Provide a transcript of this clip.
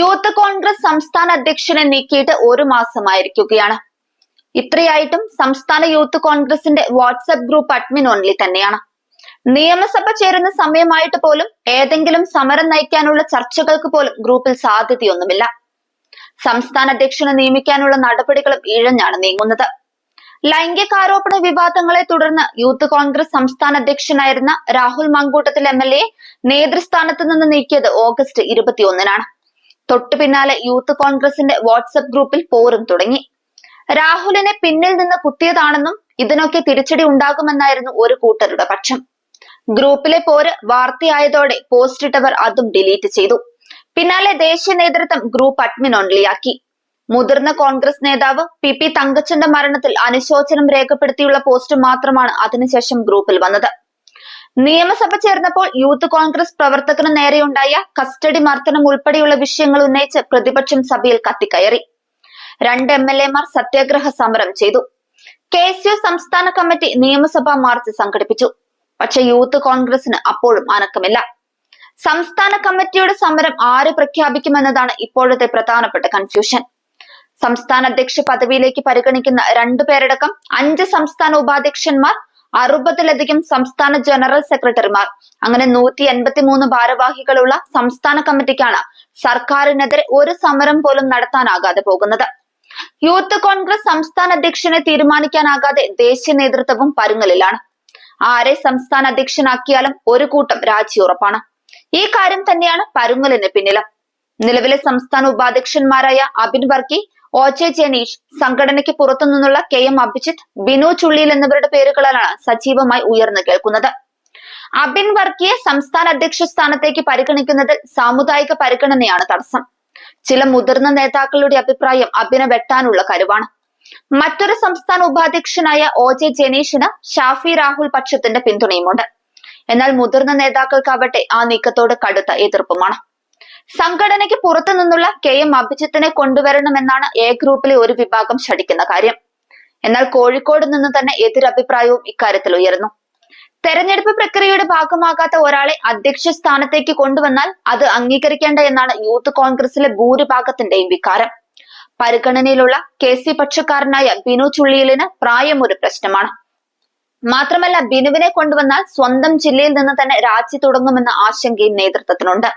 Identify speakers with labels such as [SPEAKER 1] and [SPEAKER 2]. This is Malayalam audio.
[SPEAKER 1] യൂത്ത് കോൺഗ്രസ് സംസ്ഥാന അധ്യക്ഷനെ നീക്കിയിട്ട് ഒരു മാസമായിരിക്കുകയാണ്. ഇത്രയായിട്ടും സംസ്ഥാന യൂത്ത് കോൺഗ്രസിന്റെ വാട്സപ്പ് ഗ്രൂപ്പ് അഡ്മിൻ ഓൺലി തന്നെയാണ്. നിയമസഭ ചേരുന്ന സമയമായിട്ട് പോലും ഏതെങ്കിലും സമരം നയിക്കാനുള്ള ചർച്ചകൾക്ക് പോലും ഗ്രൂപ്പിൽ സാധ്യതയൊന്നുമില്ല. സംസ്ഥാന അധ്യക്ഷനെ നിയമിക്കാനുള്ള നടപടികളും ഇഴഞ്ഞാണ് നീങ്ങുന്നത്. ലൈംഗികാരോപണ വിവാദങ്ങളെ തുടർന്ന് യൂത്ത് കോൺഗ്രസ് സംസ്ഥാന അധ്യക്ഷനായിരുന്ന Rahul Mankoottathil M L A നേതൃസ്ഥാനത്ത് നിന്ന് നീക്കിയത് ഓഗസ്റ്റ് ഇരുപത്തിയൊന്നിനാണ്. തൊട്ടു പിന്നാലെ യൂത്ത് കോൺഗ്രസിന്റെ വാട്സപ്പ് ഗ്രൂപ്പിൽ പോരും തുടങ്ങി. രാഹുലിനെ പിന്നിൽ നിന്ന് കുത്തിയതാണെന്നും ഇതിനൊക്കെ തിരിച്ചടി ഉണ്ടാകുമെന്നായിരുന്നു ഒരു കൂട്ടരുടെ പക്ഷം. ഗ്രൂപ്പിലെ പോര് വാർത്തയായതോടെ പോസ്റ്റ് ഇട്ടവർ അതും ഡിലീറ്റ് ചെയ്തു. പിന്നാലെ ദേശീയ നേതൃത്വം ഗ്രൂപ്പ് അഡ്മിൻ ഓൺലിയാക്കി. മുതിർന്ന കോൺഗ്രസ് നേതാവ് പി പി തങ്കച്ചന്റെ മരണത്തിൽ അനുശോചനം രേഖപ്പെടുത്തിയുള്ള പോസ്റ്റ് മാത്രമാണ് അതിനുശേഷം ഗ്രൂപ്പിൽ വന്നത്. നിയമസഭ ചേർന്നപ്പോൾ യൂത്ത് കോൺഗ്രസ് പ്രവർത്തകന് നേരെയുണ്ടായ കസ്റ്റഡി മർദ്ദനം ഉൾപ്പെടെയുള്ള വിഷയങ്ങൾ ഉന്നയിച്ച് പ്രതിപക്ഷം സഭയിൽ കത്തിക്കയറി. രണ്ട് എം എൽ എമാർ സത്യാഗ്രഹ സമരം ചെയ്തു. കെ എസ് യു സംസ്ഥാന കമ്മിറ്റി നിയമസഭാ മാർച്ച് സംഘടിപ്പിച്ചു. പക്ഷെ യൂത്ത് കോൺഗ്രസിന് അപ്പോഴും അനക്കമില്ല. സംസ്ഥാന കമ്മിറ്റിയുടെ സമരം ആര് പ്രഖ്യാപിക്കുമെന്നതാണ് ഇപ്പോഴത്തെ പ്രധാനപ്പെട്ട കൺഫ്യൂഷൻ സംസ്ഥാന അധ്യക്ഷ പദവിയിലേക്ക് പരിഗണിക്കുന്ന രണ്ടു പേരടക്കം അഞ്ച് സംസ്ഥാന ഉപാധ്യക്ഷന്മാർ അറുപതിലധികം സംസ്ഥാന ജനറൽ സെക്രട്ടറിമാർ അങ്ങനെ നൂറ്റി എൺപത്തി മൂന്ന് ഭാരവാഹികളുള്ള സംസ്ഥാന കമ്മിറ്റിക്കാണ് സർക്കാരിനെതിരെ ഒരു സമരം പോലും നടത്താനാകാതെ പോകുന്നത്. യൂത്ത് കോൺഗ്രസ് സംസ്ഥാന അധ്യക്ഷനെ തീരുമാനിക്കാനാകാതെ ദേശീയ നേതൃത്വവും പരുങ്ങലിലാണ്. ആരെ സംസ്ഥാന അധ്യക്ഷനാക്കിയാലും ഒരു കൂട്ടം രാജി ഉറപ്പാണ്. ഈ കാര്യം തന്നെയാണ് പരുങ്ങലിന് പിന്നിലും. നിലവിലെ സംസ്ഥാന ഉപാധ്യക്ഷന്മാരായ അബിൻ വർക്കി ജെ ജനീഷ് സംഘടനയ്ക്ക് പുറത്തുനിന്നുള്ള കെ എം അഭിജിത്ത് ബിനു ചുള്ളിയിൽ എന്നിവരുടെ പേരുകളാണ് സജീവമായി ഉയർന്നു കേൾക്കുന്നത്. അബിൻ വർക്കിയെ സംസ്ഥാന അധ്യക്ഷ സ്ഥാനത്തേക്ക് പരിഗണിക്കുന്നതിൽ സാമുദായിക പരിഗണനയാണ് തടസ്സം. ചില മുതിർന്ന നേതാക്കളുടെ അഭിപ്രായം അബിനെ വെട്ടാനുള്ള കരുവാണ്. മറ്റൊരു സംസ്ഥാന ഉപാധ്യക്ഷനായ ഒ ജെ ജനീഷിന് ഷാഫി രാഹുൽ പക്ഷത്തിന്റെ പിന്തുണയുമുണ്ട്. എന്നാൽ മുതിർന്ന നേതാക്കൾക്കാവട്ടെ ആ നീക്കത്തോട് കടുത്ത എതിർപ്പുമാണ്. സംഘടനയ്ക്ക് പുറത്തു നിന്നുള്ള കെ എം അഭിജിത്തിനെ കൊണ്ടുവരണമെന്നാണ് എ ഗ്രൂപ്പിലെ ഒരു വിഭാഗം ശഠിക്കുന്ന കാര്യം. എന്നാൽ കോഴിക്കോട് നിന്ന് തന്നെ എതിരഭിപ്രായവും ഇക്കാര്യത്തിൽ ഉയർന്നു തെരഞ്ഞെടുപ്പ് പ്രക്രിയയുടെ ഭാഗമാകാത്ത ഒരാളെ അധ്യക്ഷ സ്ഥാനത്തേക്ക് കൊണ്ടുവന്നാൽ അത് അംഗീകരിക്കേണ്ട എന്നാണ് യൂത്ത് കോൺഗ്രസിലെ ഭൂരിഭാഗത്തിന്റെയും വികാരം. പരിഗണനയിലുള്ള കെ സി പക്ഷക്കാരനായ ബിനു ചുള്ളിയിലിന് പ്രായം ഒരു പ്രശ്നമാണ്. മാത്രമല്ല ബിനുവിനെ കൊണ്ടുവന്നാൽ സ്വന്തം ജില്ലയിൽ നിന്ന് തന്നെ രാജി തുടങ്ങുമെന്ന ആശങ്കയും നേതൃത്വത്തിനുണ്ട്.